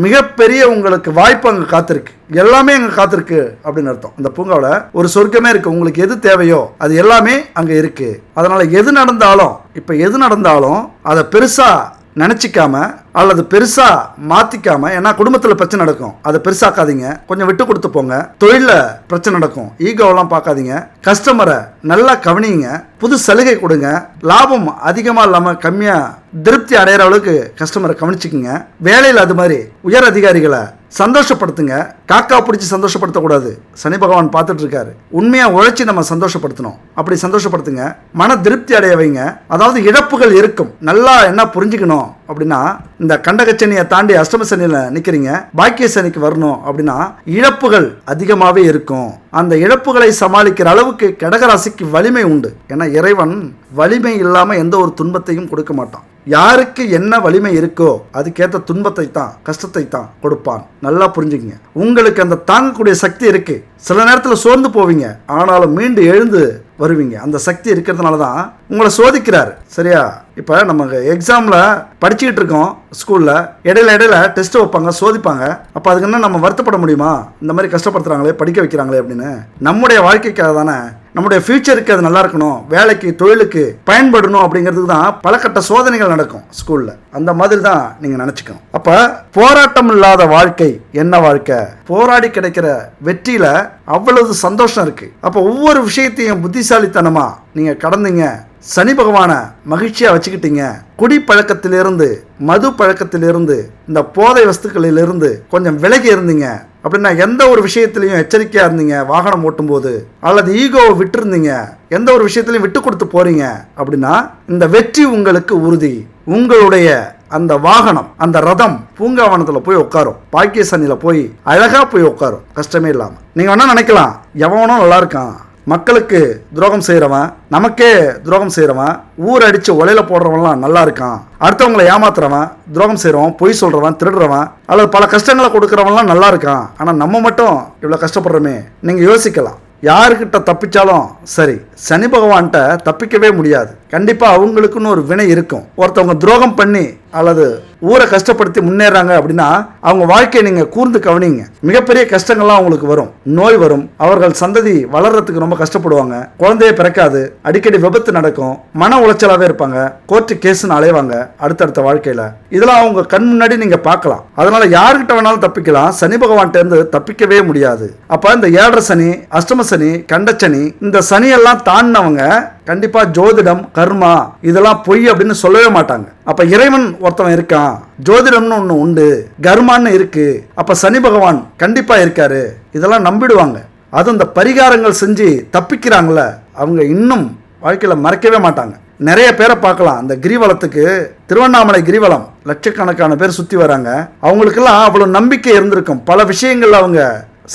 மிகப்பெரிய உங்களுக்கு வாய்ப்பு அங்கே காத்திருக்கு. எல்லாமே அங்கே காத்திருக்கு அப்படின்னு அர்த்தம். இந்த பூங்காவில் ஒரு சொர்க்கமே இருக்குது உங்களுக்கு எது தேவையோ அது எல்லாமே அங்கே இருக்குது அதனால் எது நடந்தாலும் இப்போ எது நடந்தாலும் அதை பெருசாக நினச்சிக்காம அல்லது பெருசாக மாற்றிக்காம ஏன்னா குடும்பத்தில் பிரச்சனை நடக்கும். அதை பெருசாக்காதீங்க. கொஞ்சம் விட்டு கொடுத்து போங்க. தொழிலில் பிரச்சனை நடக்கும். ஈகோவெல்லாம் பார்க்காதீங்க. கஸ்டமரை நல்லா கவனிங்க. புது சலுகை கொடுங்க. லாபம் அதிகமாக இல்லாமல் கம்மியாக திருப்தி அடையிற அளவுக்கு கஸ்டமரை கவனிச்சுக்குங்க. வேலையில் அது மாதிரி உயர் அதிகாரிகளை சந்தோஷப்படுத்துங்க. காக்கா பிடிச்சி சந்தோஷப்படுத்தக்கூடாது. சனி பகவான் பார்த்துட்ருக்காரு. உண்மையாக உழைச்சி நம்ம சந்தோஷப்படுத்தணும். அப்படி சந்தோஷப்படுத்துங்க. மன திருப்தி அடைய வைங்க. அதாவது இழப்புகள் இருக்கும். நல்லா என்ன புரிஞ்சுக்கணும் அப்படின்னா இந்த கண்டகச்சனியை தாண்டி அஷ்டம சனியில் நிற்கிறீங்க பாக்கிய சனிக்கு வரணும் அப்படின்னா இழப்புகள் அதிகமாகவே இருக்கும். அந்த இழப்புகளை சமாளிக்கிற அளவுக்கு கடகராசிக்கு வலிமை உண்டு. ஏன்னா இறைவன் வலிமை இல்லாமல் எந்த ஒரு துன்பத்தையும் கொடுக்க மாட்டான். யாருக்கு என்ன வலிமை இருக்கோ அதுக்கேற்ற துன்பத்தை தான் கஷ்டத்தை தான் கொடுப்பான். நல்லா புரிஞ்சுக்கங்க. உங்களுக்கு அந்த தாங்கக்கூடிய சக்தி இருக்கு. சில நேரத்தில் சோர்ந்து போவீங்க. ஆனாலும் மீண்டு எழுந்து வருவீங்க. அந்த சக்தி இருக்கிறதுனால தான் உங்களை சோதிக்கிறார். சரியா? இப்போ நம்ம எக்ஸாமில் படிச்சுக்கிட்டு இருக்கோம் ஸ்கூலில் இடையில இடையில டெஸ்ட் வைப்பாங்க சோதிப்பாங்க. அப்போ அதுக்கு என்ன நம்ம வருத்தப்பட முடியுமா? இந்த மாதிரி கஷ்டப்படுத்துகிறாங்களே படிக்க வைக்கிறாங்களே அப்படின்னு. நம்முடைய வாழ்க்கைக்காக தானே. நம்முடைய ஃபியூச்சருக்கு அது நல்லா இருக்கணும். வேலைக்கு தொழிலுக்கு பயன்படணும் அப்படிங்கிறதுக்கு தான் பல கட்ட சோதனைகள் நடக்கும் ஸ்கூலில் அந்த மாதிரி தான் நீங்கள் நினச்சிக்கணும். அப்போ போராட்டம் இல்லாத வாழ்க்கை என்ன வாழ்க்கை? போராடி கிடைக்கிற வெற்றியில் அவ்வளவு சந்தோஷம் இருக்குது அப்போ ஒவ்வொரு விஷயத்தையும் புத்திசாலித்தனமாக நீங்கள் கடந்தீங்க சனி பகவானை மகிழ்ச்சியாக வச்சுக்கிட்டீங்க. குடி பழக்கத்திலிருந்து மது பழக்கத்திலிருந்து இந்த போதை வஸ்துக்களிலிருந்து கொஞ்சம் விலகி இருந்தீங்க. அப்படின்னா எந்த ஒரு விஷயத்துலையும் எச்சரிக்கையாக இருந்தீங்க வாகனம் ஓட்டும்போது அல்லது ஈகோவை விட்டுருந்தீங்க எந்த ஒரு விஷயத்துலையும் விட்டு கொடுத்து போகிறீங்க அப்படின்னா இந்த வெற்றி உங்களுக்கு உறுதி. உங்களுடைய அந்த வாகனம் அந்த ரதம் பூங்காவனத்தில் போய் உட்காரும். பாக்கிய சனியில் போய் அழகாக போய் உட்காரும். கஷ்டமே இல்லாமல் நீங்கள் வேணால் நினைக்கலாம் எவனோ நல்லா இருக்கான். மக்களுக்கு துரோகம் செய்கிறவன் நமக்கே துரோகம் செய்கிறவன் ஊர் அடித்து உலையில போடுறவன்லாம் நல்லா இருக்கான். அடுத்தவங்களை ஏமாத்துறவன் துரோகம் செய்கிறவன் பொய் சொல்கிறவன் திருடுறவன் அல்லது பல கஷ்டங்களை கொடுக்குறவன்லாம் நல்லா இருக்கான். ஆனால் நம்ம மட்டும் இவ்வளோ கஷ்டப்படுறோமே நீங்கள் யோசிக்கலாம். யாருக்கிட்ட தப்பிச்சாலும் சரி சனி பகவான்கிட்ட தப்பிக்கவே முடியாது. கண்டிப்பாக அவங்களுக்குன்னு ஒரு வினை இருக்கும். ஒருத்தவங்க துரோகம் பண்ணி அல்லது ஊரை கஷ்டப்படுத்தி முன்னேறாங்க அப்படின்னா அவங்க வாழ்க்கையை நீங்கள் கூர்ந்து கவனிங்க. மிகப்பெரிய கஷ்டங்கள்லாம் அவங்களுக்கு வரும். நோய் வரும். அவர்கள் சந்ததி வளர்றதுக்கு ரொம்ப கஷ்டப்படுவாங்க. குழந்தைய பிறக்காது. அடிக்கடி விபத்து நடக்கும். மன உளைச்சலாகவே இருப்பாங்க. கோர்ட்டு கேஸ்னு அலைவாங்க. அடுத்தடுத்த வாழ்க்கையில். இதெல்லாம் அவங்க கண் முன்னாடி நீங்கள் பார்க்கலாம். அதனால் யாருக்கிட்ட வேணாலும் தப்பிக்கலாம். சனி பகவான்கிட்டருந்து தப்பிக்கவே முடியாது. அப்போ இந்த ஏழரை சனி அஷ்டம சனி கண்ட சனி இந்த சனியெல்லாம் தாண்டினவங்க கண்டிப்பா ஜோதிடம் கர்மா இதெல்லாம் பொய் அப்படின்னு சொல்லவே மாட்டாங்க. அப்ப இறைவன் ஒருத்தவன் இருக்கான். ஜோதிடம்னு ஒன்று உண்டு கர்மான்னு இருக்கு. அப்ப சனி பகவான் கண்டிப்பா இருக்காரு. இதெல்லாம் நம்பிடுவாங்க. அதுவும் இந்த பரிகாரங்கள் செஞ்சு தப்பிக்கிறாங்கள அவங்க இன்னும் வாழ்க்கையில் மறக்கவே மாட்டாங்க. நிறைய பேரை பார்க்கலாம். அந்த கிரிவலத்துக்கு திருவண்ணாமலை கிரிவலம் லட்சக்கணக்கான பேர் சுற்றி வராங்க. அவங்களுக்கெல்லாம் அவ்வளோ நம்பிக்கை இருந்திருக்கும். பல விஷயங்கள்ல அவங்க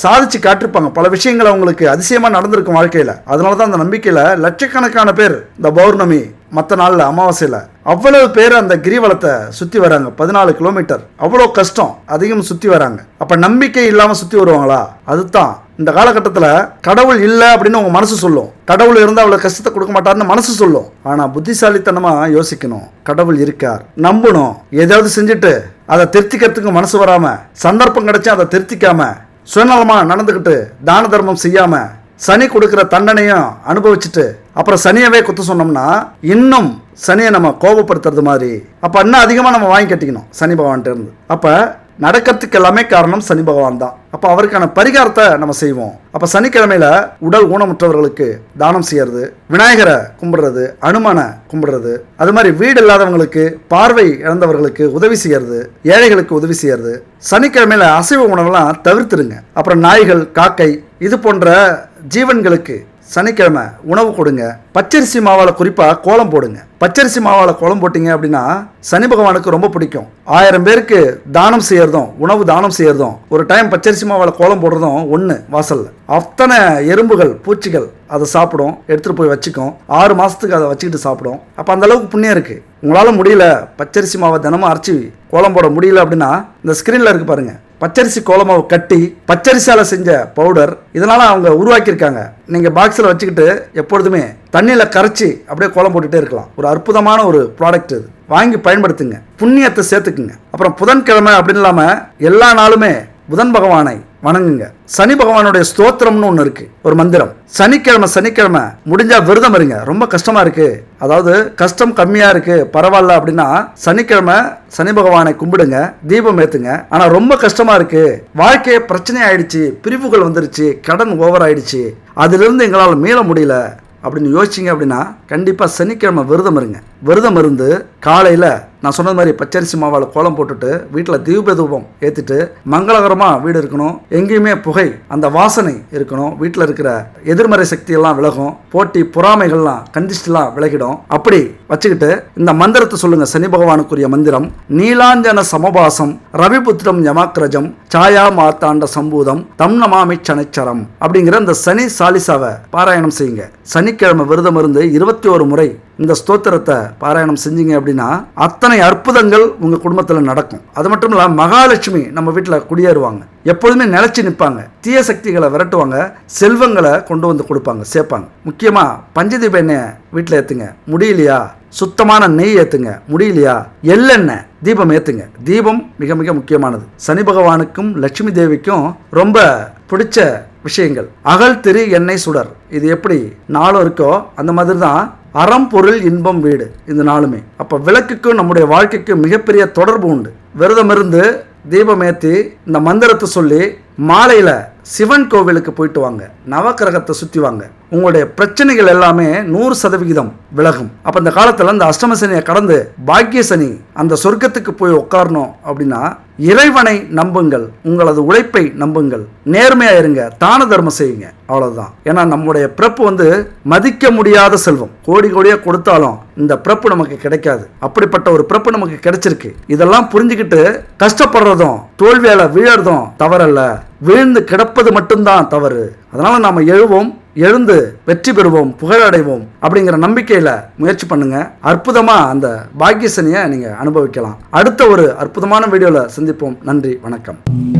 சாதிச்சு காட்டிருப்பாங்க. பல விஷயங்கள் அவங்களுக்கு அதிசயமாக நடந்திருக்கும் வாழ்க்கையில். அதனால தான் அந்த நம்பிக்கையில் லட்சக்கணக்கான பேர் இந்த பௌர்ணமி மற்ற நாளில் அமாவாசையில் அவ்வளவு பேர் அந்த கிரிவலத்தை சுற்றி வராங்க. பதினாலு கிலோமீட்டர். அவ்வளோ கஷ்டம். அதிகம் சுற்றி வராங்க. அப்போ நம்பிக்கை இல்லாமல் சுற்றி வருவாங்களா? அதுதான். இந்த காலகட்டத்தில் கடவுள் இல்லை அப்படின்னு உங்கள் மனசு சொல்லும். கடவுள் இருந்தால் அவ்வளோ கஷ்டத்தை கொடுக்க மாட்டார்னு மனசு சொல்லும். ஆனால் புத்திசாலித்தனமாக யோசிக்கணும். கடவுள் இருக்கார். நம்பணும். ஏதாவது செஞ்சுட்டு அதை திருத்திக்கிறதுக்கு மனசு வராமல் சந்தர்ப்பம் கிடைச்சா அதை திருத்திக்காமல் சுயநலமாக நடந்துக்கிட்டு தான தர்மம் செய்யாமல் சனி கொடுக்குற தண்டனையும் அனுபவிச்சுட்டு அப்புறம் சனியவே குத்து சொன்னோம்னா இன்னும் சனியை நம்ம கோபப்படுத்துறது மாதிரி. அப்போ இன்னும் அதிகமாக நம்ம வாங்கி கட்டிக்கணும் சனி பகவான்கிட்ட இருந்து அப்போ நடக்கிறதுக்கு எல்லாமே காரணம் சனி பகவான் தான். அப்போ அவருக்கான பரிகாரத்தை நம்ம செய்வோம். அப்போ சனிக்கிழமையில உடல் ஊனமுற்றவர்களுக்கு தானம் செய்யறது விநாயகரை கும்பிடுறது அனுமனை கும்பிடுறது அது மாதிரி வீடு இல்லாதவங்களுக்கு பார்வை இழந்தவர்களுக்கு உதவி செய்யறது ஏழைகளுக்கு உதவி செய்யறது. சனிக்கிழமையில அசைவ உணவுலாம் தவிர்த்துடுங்க. அப்புறம் நாய்கள் காக்கை இது போன்ற ஜீவன்களுக்கு சனிக்கிழமை உணவு கொடுங்க. பச்சரிசி மாவால் குறிப்பாக கோலம் போடுங்க. பச்சரிசி மாவால் கோலம் போட்டீங்க அப்படின்னா சனி பகவானுக்கு ரொம்ப பிடிக்கும். ஆயிரம் பேருக்கு தானம் செய்யறதும் உணவு தானம் செய்யறதும் ஒரு டைம் பச்சரிசி மாவால் கோலம் போடுறதும் ஒன்று வாசல்ல. அத்தனை எறும்புகள் பூச்சிகள் அதை சாப்பிடும். எடுத்துகிட்டு போய் வச்சுக்கும். ஆறு மாதத்துக்கு அதை வச்சுக்கிட்டு சாப்பிடும். அப்போ அந்த அளவுக்கு புண்ணியம் இருக்குது உங்களால் முடியல பச்சரிசி மாவை தினமும் அரைச்சி கோலம் போட முடியல அப்படின்னா இந்த ஸ்க்ரீனில் இருக்கு பாருங்கள் பச்சரிசி கோலமாவை கட்டி பச்சரிசியால் செஞ்ச பவுடர் இதனால் அவங்க உருவாக்கியிருக்காங்க. நீங்கள் பாக்ஸில் வச்சுக்கிட்டு எப்பொழுதுமே தண்ணியில் கரைச்சி அப்படியே கோலம் போட்டுகிட்டே இருக்கலாம். ஒரு அற்புதமான ஒரு ப்ராடக்ட் இது. வாங்கி பயன்படுத்துங்க. புண்ணியத்தை சேர்த்துக்குங்க. அப்புறம் புதன்கிழமை அப்படின்னு இல்லாமல் எல்லா நாளுமே புதன் பகவானை வணங்குங்க. சனி பகவானுடைய ஸ்தோத்திரம்னு ஒன்று இருக்கு. ஒரு மந்திரம். சனிக்கிழமை சனிக்கிழமை முடிஞ்சா விரதம் இருங்க. ரொம்ப கஷ்டமா இருக்கு. அதாவது கஷ்டம் கம்மியா இருக்கு. பரவாயில்ல அப்படின்னா சனிக்கிழமை சனி பகவானை கும்பிடுங்க. தீபம் ஏத்துங்க. ஆனா ரொம்ப கஷ்டமா இருக்கு. வாழ்க்கையே பிரச்சனை ஆயிடுச்சு பிரிவுகள் வந்துருச்சு. கடன் ஓவர் ஆயிடுச்சு அதிலிருந்து எங்களால் மீள முடியல. அப்படின்னு யோசிச்சிங்க அப்படின்னா கண்டிப்பாக சனிக்கிழமை விரதம் இருங்க. விரதம் இருந்து காலையில் நான் சொன்னது மாதிரி பச்சரிசி மாவால் கோலம் போட்டுட்டு வீட்டில் தீப தூபம் ஏற்றிட்டு மங்களகரமாக வீடு இருக்கணும். எங்கேயுமே புகை அந்த வாசனை இருக்கணும். வீட்டில் இருக்கிற எதிர்மறை சக்தியெல்லாம் விலகும். போட்டி பொறாமைகள்லாம் கண்டிஸ்ட்லாம் விலகிடும். அப்படி வச்சுக்கிட்டு இந்த மந்திரத்தை சொல்லுங்கள் சனி பகவானுக்குரிய மந்திரம் நீலாஞ்சன சமபாசம் ரவிபுத்திரம் யமாக்கிரஜம் சாயா மாத்தாண்ட சம்பூதம் தம் நமாமி சனைச்சரம் அப்படிங்கிற இந்த சனி சாலிசாவை பாராயணம் செய்யுங்க. சனிக்கிழமை விரதம் இருந்து இருபத்தி ஒரு முறை இந்த ஸ்தோத்திரத்தை பாராயணம் செஞ்சீங்க அப்படின்னா அத்தனை அற்புதங்கள் உங்கள் குடும்பத்தில் நடக்கும். அது மட்டும் இல்லாமல் மகாலட்சுமி நம்ம வீட்டில் குடியேறுவாங்க. எப்பொழுதுமே நிலச்சி நிற்பாங்க. தீய சக்திகளை விரட்டுவாங்க. செல்வங்களை கொண்டு வந்து கொடுப்பாங்க சேர்ப்பாங்க. முக்கியமாக பஞ்சதீப எண்ணெயை வீட்டில் ஏற்றுங்க முடியலையா? சுத்தமான நெய் ஏற்றுங்க முடியலையா? எள்ளெண்ணெய் தீபம் ஏற்றுங்க தீபம் மிக மிக முக்கியமானது. சனி பகவானுக்கும் லட்சுமி தேவிக்கும் ரொம்ப பிடிச்ச விஷயங்கள். அகல் திரு எண்ணெய் சுடர். இது எப்படி? நாளும் இருக்கோ? அந்த மாதிரி தான் அறம் பொருள் இன்பம் வீடு. இந்த நாளுமே. அப்போ விளக்குக்கும் நம்முடைய வாழ்க்கைக்கும் மிகப்பெரிய தொடர்பு உண்டு. விரதமிருந்து தீபமேத்தி தீபம் ஏற்றி இந்த மந்திரத்தை சொல்லி மாலையில் சிவன் கோவிலுக்கு போயிட்டு வாங்க. நவக்கிரகத்தை சுற்றி வாங்க. உங்களுடைய பிரச்சனைகள் எல்லாமே நூறு சதவிகிதம் விலகும். அப்போ இந்த காலத்தில் இந்த அஷ்டம சனியை கடந்து பாக்கிய சனி அந்த சொர்க்கத்துக்கு போய் உட்காரணும் அப்படின்னா இறைவனை நம்புங்கள் உங்களது உழைப்பை நம்புங்கள். நேர்மையா இருங்க தான தர்மம் செய்யுங்க அவ்வளவுதான். ஏன்னா நம்முடைய பிறப்பு வந்து மதிக்க முடியாத செல்வம். கோடி கோடியா கொடுத்தாலும் இந்த பிறப்பு நமக்கு கிடைக்காது. அப்படிப்பட்ட ஒரு பிறப்பு நமக்கு கிடைச்சிருக்கு. இதெல்லாம் புரிஞ்சுக்கிட்டு கஷ்டப்படுறதும் தோல்வியால வீழறதும் தவறல்ல. வீழ்ந்து கிடப்பது மட்டும்தான் தவறு. அதனால நாம எழுவோம் எழுந்து வெற்றி பெறுவோம் புகழடைவோம் அப்படிங்கிற நம்பிக்கையில முயற்சி பண்ணுங்க. அற்புதமா அந்த பாக்கியசனியை நீங்க அனுபவிக்கலாம். அடுத்த ஒரு அற்புதமான வீடியோல சந்திப்போம். நன்றி வணக்கம்.